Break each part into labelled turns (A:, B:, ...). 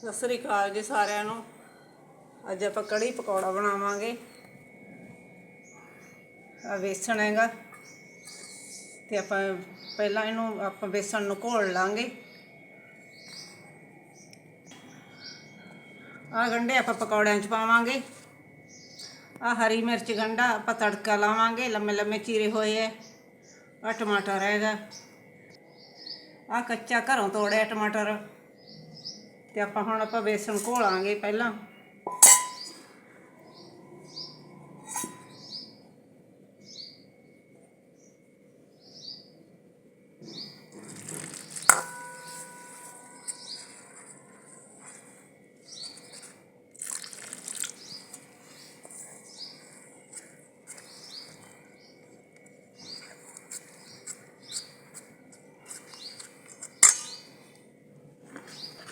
A: ਸਤਿ ਸ੍ਰੀ ਅਕਾਲ ਜੀ ਸਾਰਿਆਂ ਨੂੰ। ਅੱਜ ਆਪਾਂ ਕੜੀ ਪਕੌੜਾ ਬਣਾਵਾਂਗੇ। ਆ ਵੇਸਣ ਹੈਗਾ। ਤੇ ਆਪਾਂ ਪਹਿਲਾਂ ਇਹਨੂੰ ਆਪਾਂ ਵੇਸਣ ਨੂੰ ਘੋਲ ਲਾਂਗੇ। ਆ ਗੰਢੇ ਆਪਾਂ ਪਕੌੜਿਆਂ 'ਚ ਪਾਵਾਂਗੇ। ਆ ਹਰੀ ਮਿਰਚ ਗੰਢਾ ਆਪਾਂ ਤੜਕਾ ਲਾਵਾਂਗੇ। ਲੰਮੇ ਲੰਮੇ ਚੀਰੇ ਹੋਏ ਐ। ਆ ਟਮਾਟਰ ਹੈਗਾ। ਆ ਕੱਚਾ ਘਰੋਂ ਤੋੜਿਆ ਟਮਾਟਰ। ਤੇ ਆਪਾਂ ਹੁਣ ਆਪਾਂ ਬੇਸਣ ਘੋਲਾਂਗੇ ਪਹਿਲਾਂ।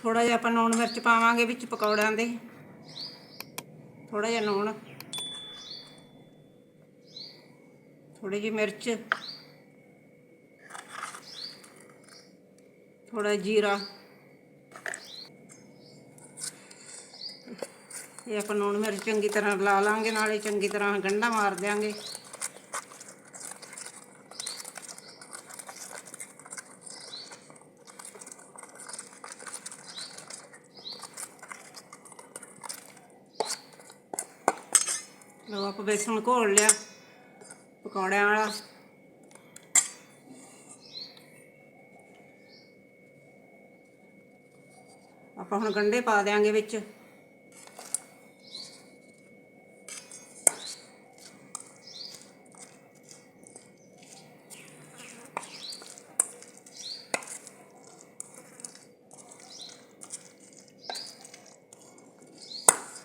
A: ਥੋੜਾ ਜਿਹਾ ਆਪਾਂ ਲੂਣ ਮਿਰਚ ਪਾਵਾਂਗੇ ਵਿੱਚ ਪਕੌੜਿਆਂ ਦੇ। ਥੋੜਾ ਜਿਹਾ ਲੂਣ। ਥੋੜੀ ਜਿਹੀ ਮਿਰਚ। ਥੋੜਾ ਜੀਰਾ। ਇਹ ਆਪਾਂ ਲੂਣ ਮਿਰਚ ਚੰਗੀ ਤਰ੍ਹਾਂ ਲਾ ਲਾਂਗੇ, ਨਾਲੇ ਚੰਗੀ ਤਰ੍ਹਾਂ ਗੰਢਾ ਮਾਰ ਦਿਆਂਗੇ। ਲਓ ਆਪਾਂ ਬੇਸਣ ਘੋਲ ਲਿਆ, ਪਕੌੜਿਆਂ ਵਾਲਾ। ਆਪਾਂ ਹੁਣ ਗੰਢੇ ਪਾ ਦਿਆਂਗੇ ਵਿੱਚ।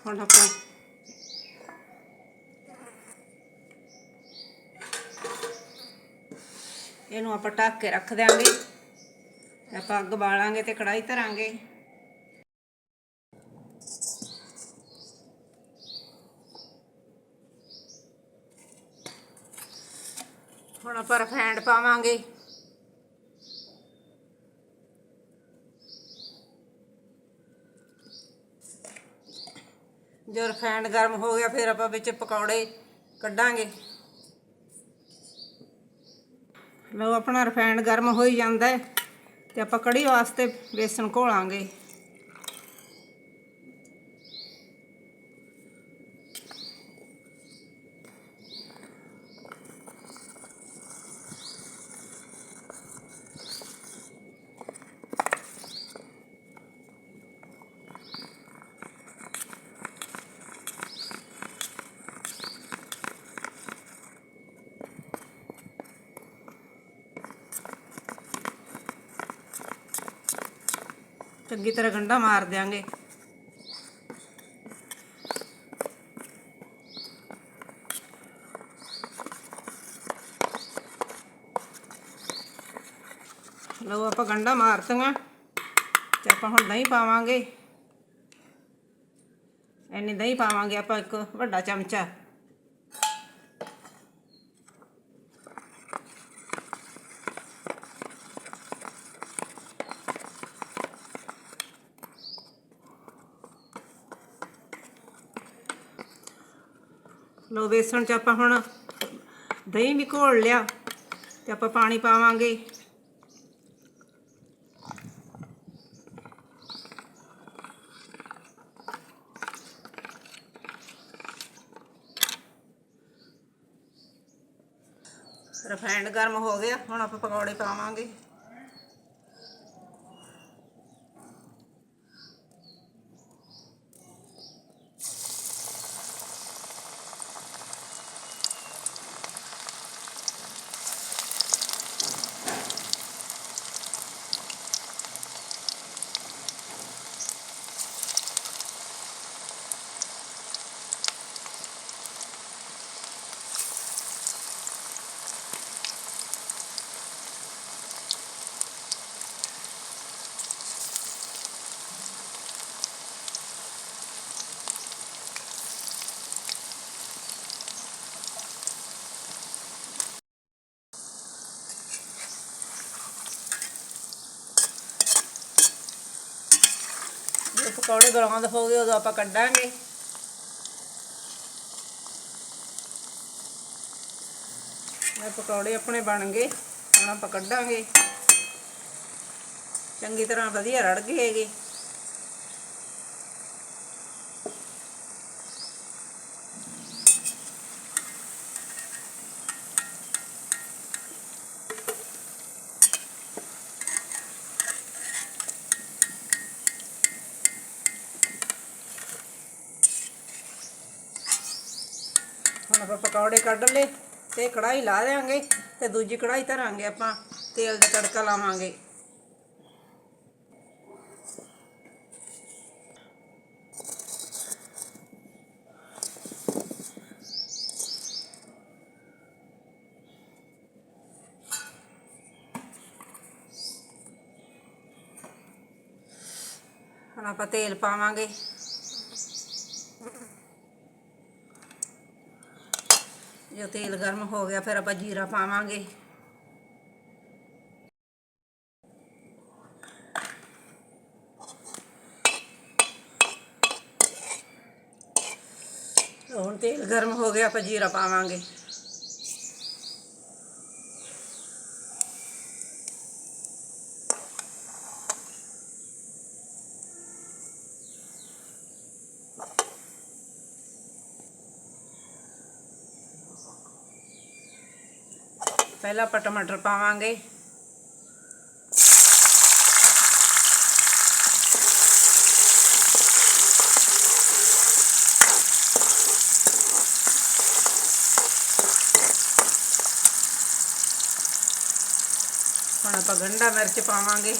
A: ਹੁਣ ਆਪਾਂ ਇਹਨੂੰ ਆਪਾਂ ਢੱਕ ਕੇ ਰੱਖ ਦਿਆਂਗੇ। ਆਪਾਂ ਅੱਗ ਬਾਲਾਂਗੇ ਤੇ ਕੜਾਈ ਧਰਾਂਗੇ। ਹੁਣ ਆਪਾਂ ਰਫੈਂਡ ਪਾਵਾਂਗੇ। ਜਦੋਂ ਰਫੈਂਡ ਗਰਮ ਹੋ ਗਿਆ, ਫਿਰ ਆਪਾਂ ਵਿੱਚ ਪਕੌੜੇ ਕੱਢਾਂਗੇ। ਲਓ ਆਪਣਾ ਰਿਫਾਈਂਡ ਗਰਮ ਹੋਈ ਜਾਂਦਾ ਹੈ ਤੇ ਆਪਾਂ ਕੜੀ ਵਾਸਤੇ ਬੇਸਣ ਘੋਲਾਂਗੇ। ਚੰਗੀ ਤਰ੍ਹਾਂ ਗੰਢਾ ਮਾਰ ਦਿਆਂਗੇ। ਲਓ ਆਪਾਂ ਗੰਢਾ ਮਾਰਤੀਆਂ। ਤੇ ਆਪਾਂ ਹੁਣ ਦਹੀਂ ਪਾਵਾਂਗੇ। ਇੰਨੀ ਦਹੀਂ ਪਾਵਾਂਗੇ ਆਪਾਂ ਇੱਕ ਵੱਡਾ ਚਮਚਾ। ਲੋ ਵੇਸਣ ਚ ਆਪਾਂ ਹੁਣ ਦਹੀਂ ਵੀ ਘੋਲ ਲਿਆ ਤੇ ਆਪਾਂ ਪਾਣੀ ਪਾਵਾਂਗੇ। ਰਿਫਾਈਂਡ ਗਰਮ ਹੋ ਗਿਆ, ਹੁਣ ਆਪਾਂ ਪਕੌੜੇ ਪਾਵਾਂਗੇ। ਪਕੌੜੇ ਬਰਾਉਂਦ ਹੋ ਗਏ, ਉਦੋਂ ਆਪਾਂ ਕੱਢਾਂਗੇ। ਇਹ ਪਕੌੜੇ ਆਪਣੇ ਬਣ ਗਏ, ਹੁਣ ਆਪਾਂ ਕੱਢਾਂਗੇ। ਚੰਗੀ ਤਰ੍ਹਾਂ ਵਧੀਆ ਰੜ ਗਏ ਹੈਗੇ। ਆਪਾਂ ਪਕੌੜੇ ਕੱਢ ਲਏ ਤੇ ਕੜਾਈ ਲਾ ਦੇਾਂਗੇ ਤੇ ਦੂਜੀ ਕੜਾਈ ਧਰਾਂਗੇ ਆਪਾਂ, ਤੇਲ ਦਾ ਤੜਕਾ ਲਾਵਾਂਗੇ। ਹੁਣ ਆਪਾਂ ਤੇਲ ਪਾਵਾਂਗੇ। ਜੋ ਤੇਲ ਗਰਮ ਹੋ ਗਿਆ, ਫਿਰ ਆਪਾਂ ਜੀਰਾ ਪਾਵਾਂਗੇ। ਹੁਣ ਤੇਲ ਗਰਮ ਹੋ ਗਿਆ, ਆਪਾਂ ਜੀਰਾ ਪਾਵਾਂਗੇ। ਪਹਿਲਾਂ ਆਪਾਂ ਟਮਾਟਰ ਪਾਵਾਂਗੇ। ਹੁਣ ਆਪਾਂ ਗੰਢਾ ਮਿਰਚ ਪਾਵਾਂਗੇ।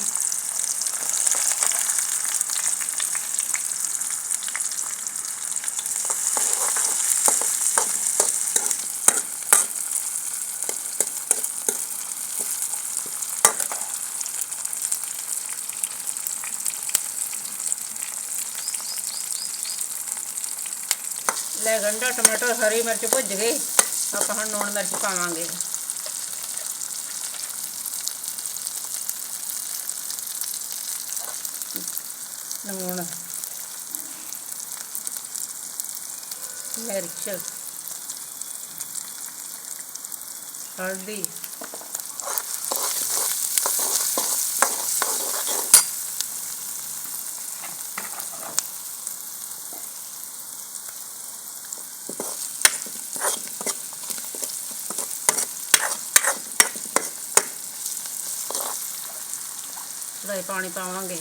A: ਗੰਡਾ ਟਮਾਟਰ ਹਰੀ ਮਿਰਚ ਭੁੱਜ ਗਏ। ਆਪਾਂ ਹੁਣ ਲੂਣ ਮਿਰਚ ਪਾਵਾਂਗੇ। ਲੂਣ। ਮਿਰਚ। ਹਲਦੀ। ਪਾਣੀ ਪਾਵਾਂਗੇ।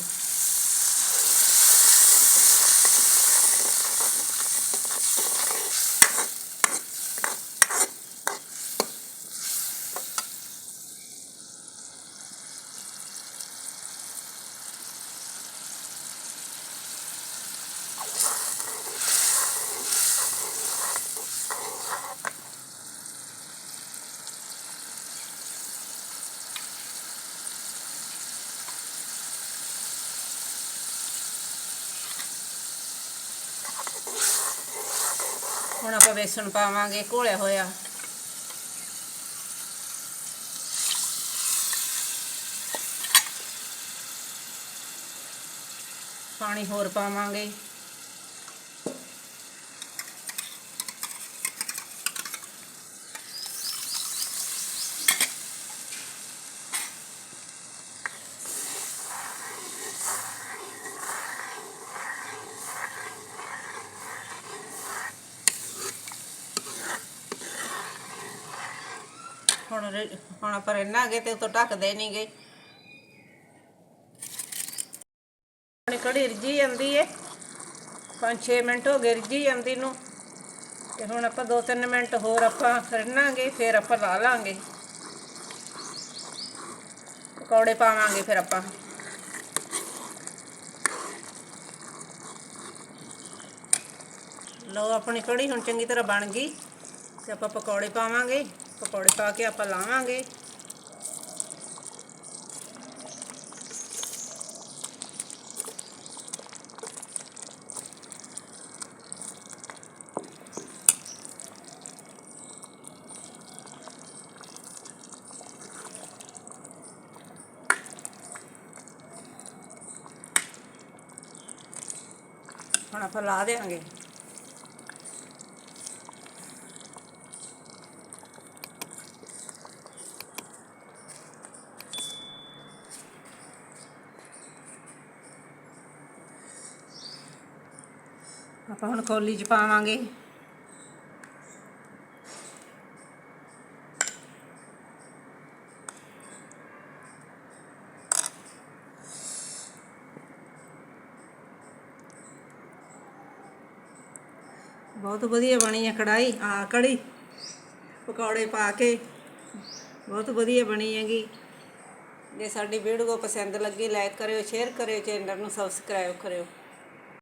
A: ਹੁਣ ਆਪਾਂ ਵੇਸਣ ਪਾਵਾਂਗੇ ਘੋਲਿਆ ਹੋਇਆ। ਪਾਣੀ ਹੋਰ ਪਾਵਾਂਗੇ। ਹੁਣ ਰੇ- ਹੁਣ ਆਪਾਂ ਰਹਿਣਾਗੇ ਤੇ ਉਤੋਂ ਢੱਕਦੇ ਨਹੀਂਗੇ ਆਪਣੀ ਕੜੀ ਰਿੱਝੀ ਜਾਂਦੀ ਏ। 5-6 ਮਿੰਟ ਹੋ ਗਏ ਰਿੱਝੀ ਜਾਂਦੀ ਨੂੰ। ਤੇ ਹੁਣ ਆਪਾਂ 2-3 ਮਿੰਟ ਹੋਰ ਆਪਾਂ ਰਹਿਣਾਗੇ ਫਿਰ ਆਪਾਂ ਲਾ ਲਾਂਗੇ। ਪਕੌੜੇ ਪਾਵਾਂਗੇ ਫਿਰ ਆਪਾਂ। ਲਓ ਆਪਣੀ ਕੜੀ ਹੁਣ ਚੰਗੀ ਤਰ੍ਹਾਂ ਬਣ ਗਈ। ਤੇ ਆਪਾਂ ਪਕੌੜੇ ਪਾਵਾਂਗੇ। ਪਕੌੜੇ ਪਾ ਕੇ ਆਪਾਂ ਲਾਵਾਂਗੇ। ਹੁਣ ਆਪਾਂ ਲਾ ਦੇਵਾਂਗੇ ਆਪਾਂ ਹੁਣ ਕੌਲੀ 'ਚ ਪਾਵਾਂਗੇ। ਬਹੁਤ ਵਧੀਆ ਬਣੀ ਹੈ ਕੜਾਈ ਆ ਕੜੀ, ਪਕੌੜੇ ਪਾ ਕੇ ਬਹੁਤ ਵਧੀਆ ਬਣੀ ਹੈਗੀ। ਜੇ ਸਾਡੀ ਵੀਡੀਓ ਪਸੰਦ ਲੱਗੀ ਲਾਈਕ ਕਰਿਓ ਸ਼ੇਅਰ ਕਰਿਓ ਚੈਨਲ ਨੂੰ ਸਬਸਕ੍ਰਾਈਬ ਕਰਿਓ।